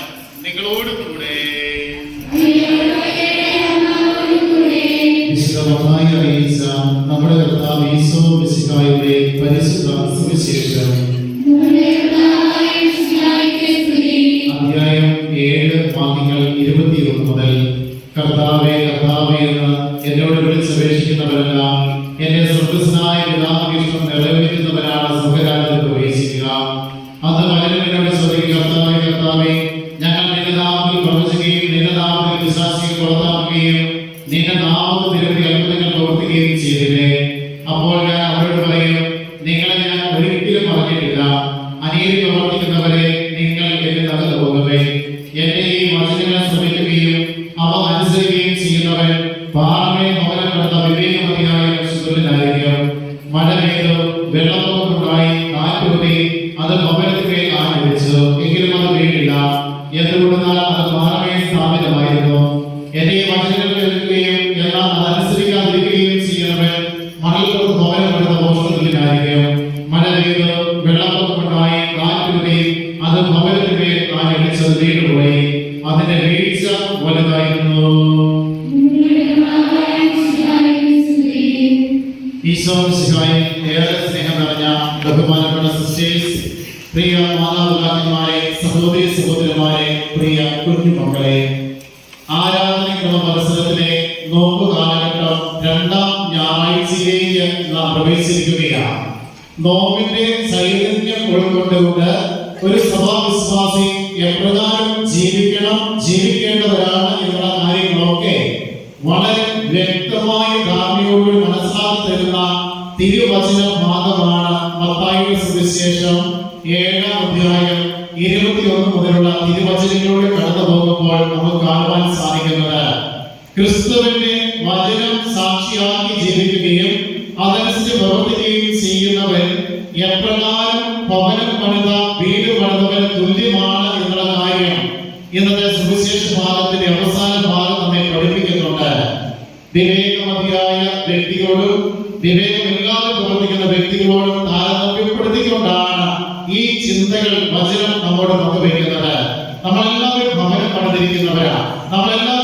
അങ്ങയോടുകൂടെ കൂടെ നമ്മുടെ കർത്താവ് ഈശോ മിശിഹായുടെ പരിശുദ്ധ സുവിശേഷം. അധ്യായം ഏഴ് വാക്യങ്ങൾ ഇരുപത്തിയൊന്ന് മുതൽ. കർത്താവെ കർത്താവെ എന്ന് എന്നോട് വിളിച്ചപേക്ഷിക്കുന്നവരെല്ലാം എന്നെ സ്വർഗസ്നായ പിതാവിന്റെ ഇഷ്ടം നിറവേറ്റുന്നവരാണ് സുഖരാജ്യത്തിൽ പ്രവേശിക്കുക. പലരും എന്നോട് ചോദിക്കും കർത്താവെ കർത്താവെ അത്ഭുതങ്ങൾ പ്രവർത്തിക്കുകയും ചെയ്തില്ലേ? അപ്പോൾ ഞാൻ അത് ഭവനത്തിനെ ആരംഭിച്ചത് വീണുപോയി. അതിന്റെ വീഴ്ച വലുതായിരുന്നു. ഈശോ മിശിഹായിൽ ഏറെ സ്നേഹം നിറഞ്ഞ ബഹുമാനപ്പെട്ട സിസ്റ്റേഴ്സ് പ്രിയ മാതാപിതാക്കന്മാരെ സഹോദരി സഹോദരന്മാരെ പ്രിയ കുഞ്ഞുമക്കളെ ആരാധനക്രമ മത്സരത്തിലെ നോമ്പ് കാലഘട്ടം രണ്ടാം ഞായറാഴ്ചയിലേക്ക് നാം പ്രവേശിക്കുകയാണ് നോമ്പിന്റെ ചൈതന്യം ഉൾക്കൊണ്ടുകൊണ്ട് ഒരു സഭാവിശ്വാസി എപ്രകാരം ജീവിക്കണം ജീവിക്കേണ്ടവരാണ് എന്നുള്ള കാര്യങ്ങളൊക്കെ വളരെ വ്യക്തമായി ധാർമ്മികയോട് മനസ്സിലാക്കി തരുന്ന തിരുവചന ഭാഗമാണ് മത്തായിയുടെ സുവിശേഷം ഏഴാം അധ്യായം ഇരുപത്തിയൊന്ന് മുതലുള്ള തിരുവചനങ്ങളിലൂടെ കടന്നു പോകുമ്പോൾ നമുക്ക് കാണുവാൻ സാധിക്കുന്നത് ക്രിസ്തുവിന്റെ വചനം സാക്ഷിയാക്കി ജീവിക്കുകയും അതനുസരിച്ച് പ്രവർത്തിക്കുകയും ചെയ്യുന്നവൻ എപ്രകാരം ഭവനം പണിത വീട് പണിതവന് തുല്യമാണ് എന്നുള്ള കാര്യം ഇന്നത്തെ സുവിശേഷ ഭാഗത്തിന്റെ അവസാന ഭാഗം നമ്മെ പഠിപ്പിക്കുന്നുണ്ട്. വിവേകമതിയായ വ്യക്തിയോടും വിവേകമില്ലാതെ പ്രവർത്തിക്കുന്ന വ്യക്തികളോടും താരതമ്യപ്പെടുത്തിക്കൊണ്ടാണ് ഈ ചിന്തകൾ വചനം നമ്മോട് പങ്കുവയ്ക്കുന്നത്. നമ്മളെല്ലാവരും ഭവനം പണിതിരിക്കുന്നവരാണ് നമ്മളെല്ലാവരും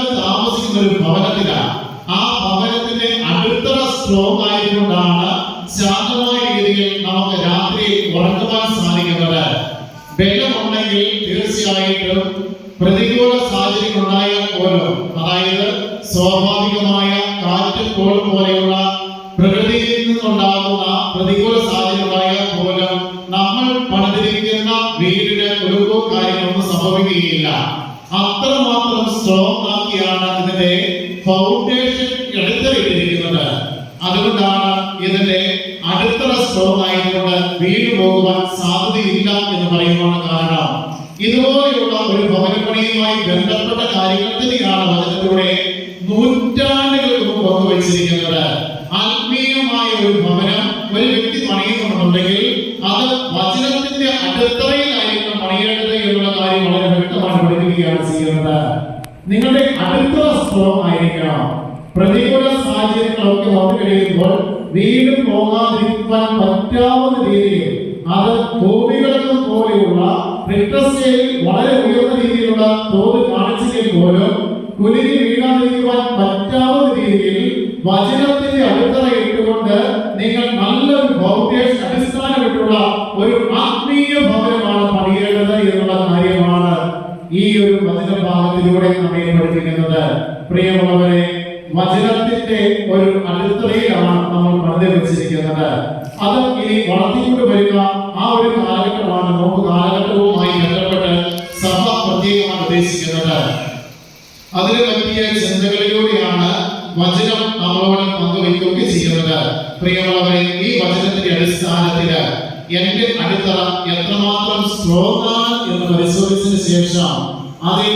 ഉറങ്ങുവാൻ സാധിക്കുന്നത് ബലമുണ്ടെങ്കിൽ തീർച്ചയായിട്ടും പ്രതികൂല സാഹചര്യം ഉണ്ടായാൽ പോലും അതായത് സ്വാഭാവികമായ കാറ്റ് കോൾ പോലെയുള്ള പ്രകൃതിയിൽ നിന്നുണ്ടാകുന്ന പ്രതികൂല സാഹചര്യം ഉണ്ടായാൽ പോലും നമ്മൾ പണിതിരിക്കുന്ന വീടിന് ഒരു കാര്യങ്ങളൊന്നും സംഭവിക്കുകയില്ല. അത്രമാത്രം സ്ട്രോങ് ആക്കിയാണ് ഇതിന്റെ ഫൗണ്ടേഷൻ എടുത്തിട്ടിരിക്കുന്നത് അതുകൊണ്ടാണ് ഇതിന്റെ അടിത്തറ സ്ട്രോങ് ആയതുകൊണ്ട് വീട് പോകുവാൻ സാധ്യതയില്ല എന്ന് പറയുവാണ് കാരണം. ഇതുപോലെയുള്ള ഒരു ഭവനപ്പണിയുമായി ബന്ധപ്പെട്ട കാര്യങ്ങൾ തന്നെയാണ് വചനത്തിലൂടെ നൂറ്റാണ്ടുകൾക്ക് മുമ്പ് പങ്കുവച്ചിരിക്കുന്നത്. ആത്മീയമായ ഒരു ഭവനം ഒരു വ്യക്തി പണിയുന്നുണ്ടെങ്കിൽ അത് വചനത്തിന്റെ അടിത്തറയിലായിരിക്കണം പണിയേണ്ടത് എന്നുള്ള കാര്യം വളരെ വ്യക്തമായി പഠിപ്പിക്കുകയാണ് ചെയ്യുന്നത്. നിങ്ങളുടെ അടുത്ത സ്ട്രോങ് ആയിരിക്കണം പ്രതികൂല സാഹചര്യങ്ങളൊക്കെ വന്നു കഴിയുമ്പോൾ വീട് പോകാതിരിക്കുവാൻ പറ്റാവുന്ന രീതിയിൽ അത് ഭൂമികളെന്നും പോലെയുള്ള റിക്ടർ സ്കെയിലിൽ വളരെ ഉയർന്ന രീതിയിലുള്ള തോത് കാണിച്ചെങ്കിൽ പോലും കുലുങ്ങി വീഴാതിരിക്കുവാൻ പറ്റാവുന്ന രീതിയിൽ വചനത്തിന്റെ അടിത്തറ ഇട്ടുകൊണ്ട് നിങ്ങൾ നല്ലൊരു ഭൗതിക അടിസ്ഥാനമിട്ടുള്ള ഒരു ആത്മീയ ഭവനമാണ് പണിയേണ്ടത് എന്നുള്ള കാര്യമാണ് ഈ ഒരു വചന ഭാഗത്തിലൂടെ നമ്മെ പഠിപ്പിക്കുന്നത്. പ്രിയമുള്ളവരെ വചനത്തിന്റെ ഒരു അടിത്തറയിലാണ് നമ്മൾ പണിത് വെച്ചിരിക്കുന്നത് അത് ഇനി വളർത്തിക്കൊണ്ട് വരിക ആ ഒരു കാലഘട്ടമാണ് നോമ്പ് കാലഘട്ടവുമായി ബന്ധപ്പെട്ട് സഭ പ്രത്യേകമാണ് ഉദ്ദേശിക്കുന്നത്. അതിന് പറ്റിയ ചിന്തകളിലൂടെയാണ് വചനം നമ്മളോട് പങ്കുവയ്ക്കുകയൊക്കെ ചെയ്യുന്നത്. പ്രിയമുള്ളവരെ ഈ വചനത്തിന്റെ അടിസ്ഥാനത്തിൽ എന്റെ അടിത്തറ എത്രമാത്രം സ്ട്രോങ് ആണ് എന്ന് പരിശോധിച്ചതിന് ശേഷം അതിൽ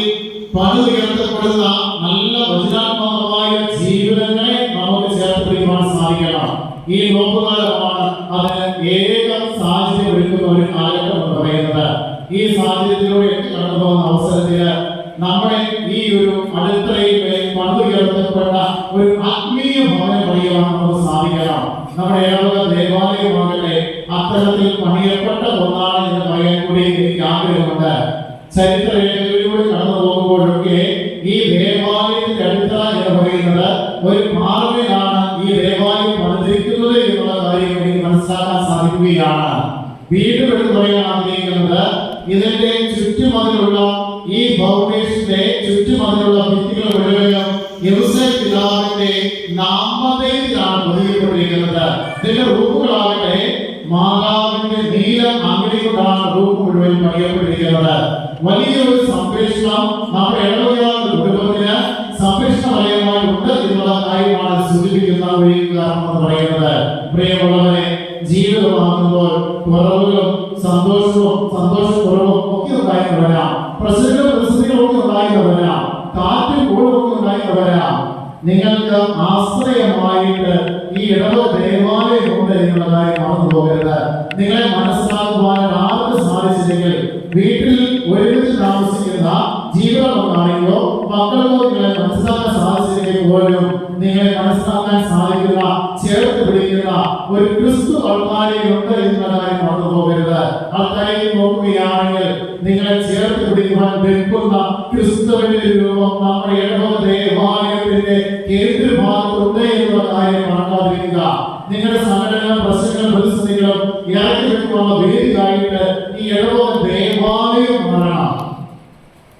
പണിതുയർത്തപ്പെടുന്ന നല്ല വചനാത്മകമായ ജീവിതങ്ങളെ നമുക്ക് ചേർത്തിരിക്കുവാൻ സാധിക്കണം. ഈ നോക്കുകാലമാണ് അത് ഏക സാഹചര്യം ഒരുക്കുന്ന ഒരു കാലഘട്ടം എന്ന് പറയുന്നത്. ഈ സാഹചര്യത്തിലൂടെ കടന്നു പോകുന്ന അവസരത്തിൽ നമ്മുടെ ഈ ഒരു അടിത്തറയിൽ പണിതുയർത്തപ്പെട്ട ഒരു ആത്മീയ ഭവനം പണിയുവാൻ നമുക്ക് സാധിക്കണം. നമ്മുടെ ഏവക ദേവാലയമാകട്ടെ അത്തരത്തിൽ പണിയപ്പെട്ട ഒന്നാണ് എന്ന് പറയാൻ കൂടി എനിക്ക് ആഗ്രഹമുണ്ട്. ചരിത്ര രേഖകളിലൂടെ കടന്നു ചെയ്യേണ്ടത് ഒരു മാർഗമാണ് ഈ ദയവായി പണിതിരിക്കുന്നത് എന്നുള്ള കാര്യം എനിക്ക് മനസ്സിലാക്കാൻ സാധിക്കുകയാണ്. വീണ്ടും എടുത്തു പറയാൻ ആഗ്രഹിക്കുന്നത് ഇതിന്റെ ചുറ്റുമതിലുള്ള ഈ ഫൗണ്ടേഷന്റെ ചുറ്റുമതിലുള്ള ഭിത്തികൾ മുഴുവനും യവസായ പിതാവിന്റെ നാമധേയത്തിലാണ് പതിയപ്പെട്ടിരിക്കുന്നത് ഇതിന്റെ മാതാവിന്റെ നീല അങ്ങടി കൊണ്ടാണ് മുഴുവൻ പണിയപ്പെട്ടിരിക്കുന്നത്. വലിയൊരു സംപ്രേഷണം നമ്മുടെ ഇടവയാകുന്ന സൂചിപ്പിക്കുന്ന ഒരു എന്ന് പറയുന്നത് പ്രിയമുള്ളവരെ ജീവിതമാകുമ്പോൾ കുറവുകളും സന്തോഷവും സന്തോഷക്കുറവും ഒക്കെ ഉണ്ടായി വരാം പ്രശ്നങ്ങളും പ്രതിസന്ധികളും ഒക്കെ ഉണ്ടായി വരാം കാറ്റും കൂടും ഒക്കെ ഉണ്ടായി വരാം നിങ്ങൾക്ക് ആശ്രയമായിട്ട് ഈ ഇടവ ദേവാലയം ഉണ്ട് എന്നുള്ളതായി മറന്നു പോകരുത്. നിങ്ങളെ മനസ്സിലാക്കുവാൻ ആർക്ക് സാധിച്ചില്ലെങ്കിൽ വീട്ടിൽ ഒരുമിച്ച് താമസിക്കുന്ന മക്കളോ നിങ്ങളെ മനസ്സിലാക്കാൻ സാധിച്ചില്ലെങ്കിൽ പോലും നിങ്ങളെ മനസ്സിലാക്കാൻ സാധിക്കുന്ന ചേർത്ത് ഒരു ക്രിസ്തു ആൾക്കാരെയുണ്ട് എന്നതായി മറന്നു പോകരുത്. ആൾക്കാരെ നോക്കുകയാണെങ്കിൽ നിങ്ങളെ ചേർത്ത് പിടിക്കുവാൻ രൂപം നമ്മുടെ ഇടവ ദേവാലയത്തിന്റെ കേന്ദ്രഭാഗത്തുണ്ട് എന്നുള്ള കാര്യം നിങ്ങളുടെ സംഘടന പ്രശ്നങ്ങളും പ്രതിസന്ധികളും ഇറക്കി വെക്കുവാനുള്ള വേദിയായിട്ട് ഈ ഇടവക ദേവാലയം മാറണം.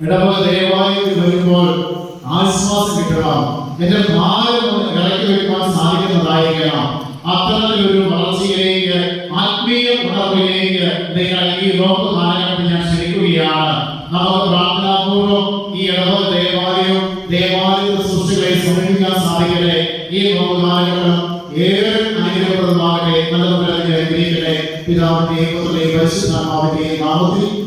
ഇടവക ദേവാലയത്തിൽ വരുമ്പോൾ ആശ്വാസം കിട്ടണം. എന്റെ ഭാരം ഇറക്കി വെക്കാൻ സാധിക്കുന്നതായിരിക്കണം. അത്തരത്തിലൊരു വളർച്ചയിലേക്ക് ആത്മീയ ഉണർവിലേക്ക് നിങ്ങൾ ഈ ലോക കാലഘട്ടത്തിൽ ഞാൻ ക്ഷണിക്കുകയാണ്. നമുക്ക് പ്രാർത്ഥനാപൂർവം ഈ ഇടവക ദേവാലയവും ദേവാലയ സൃഷ്ടികളെ സമീപിക്കാൻ സാധിക്കട്ടെ. ഈ ലോക കാലഘട്ടം ഏറെ അനുഗ്രഹപ്രദമാകട്ടെ. നല്ലവരെ ഗ്രഹിക്കട്ടെ. പിതാവിന്റെയും പുത്രന്റെയും പരിശുദ്ധാത്മാവിന്റെയും നാമത്തിൽ